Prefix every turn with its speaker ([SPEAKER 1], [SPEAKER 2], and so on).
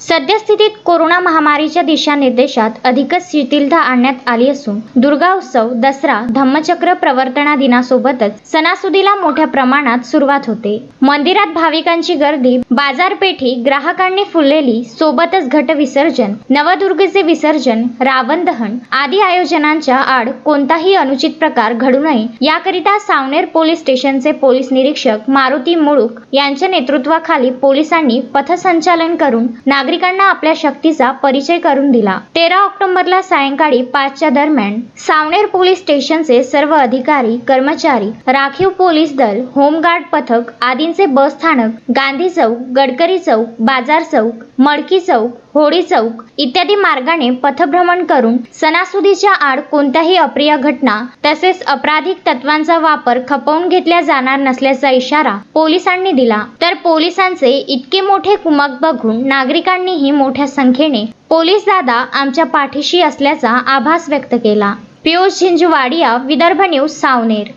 [SPEAKER 1] सद्यस्थितीत कोरोना महामारीच्या दिशानिर्देशात अधिकच शिथिलता आणण्यात आली असून दुर्गा उत्सव दसरा धम्मचक्र प्रवर्तना दिनासोबतच सणासुदीला मोठ्या प्रमाणात सुरुवात होते. मंदिरात भाविकांची गर्दी बाजारपेठी ग्राहकांनी फुललेली सोबतच घट विसर्जन नवदुर्गेचे विसर्जन रावण दहन आदी आयोजनांच्या आड कोणताही अनुचित प्रकार घडू नये याकरिता सावनेर पोलीस स्टेशनचे पोलीस निरीक्षक मारुती मुळूक यांच्या नेतृत्वाखाली पोलिसांनी पथसंचालन करून नागरिकांना आपल्या शक्तीचा परिचय करून दिला. तेरा ऑक्टोबरला सायंकाळी पाचच्या दरम्यान सावनेर पोलीस स्टेशनचे सर्व अधिकारी कर्मचारी राखीव पोलीस दल होमगार्ड पथक आदींचे बस स्थानक गांधी चौक गडकरी चौक बाजार चौक मडकी चौक होळी चौक इत्यादी मार्गाने पथभ्रमण करून सणासुदीच्या आड कोणत्याही अप्रिय घटना तसेच अपराधिक तत्वांचा वापर खपवून घेतल्या जाणार नसल्याचा इशारा पोलिसांनी दिला. तर पोलिसांचे इतके मोठे कुमक बघून नागरिकांनीही मोठ्या संख्येने पोलीस दादा आमच्या पाठीशी असल्याचा आभास व्यक्त केला. पियुष झिंजवाडिया विदर्भ न्यूज सावनेर.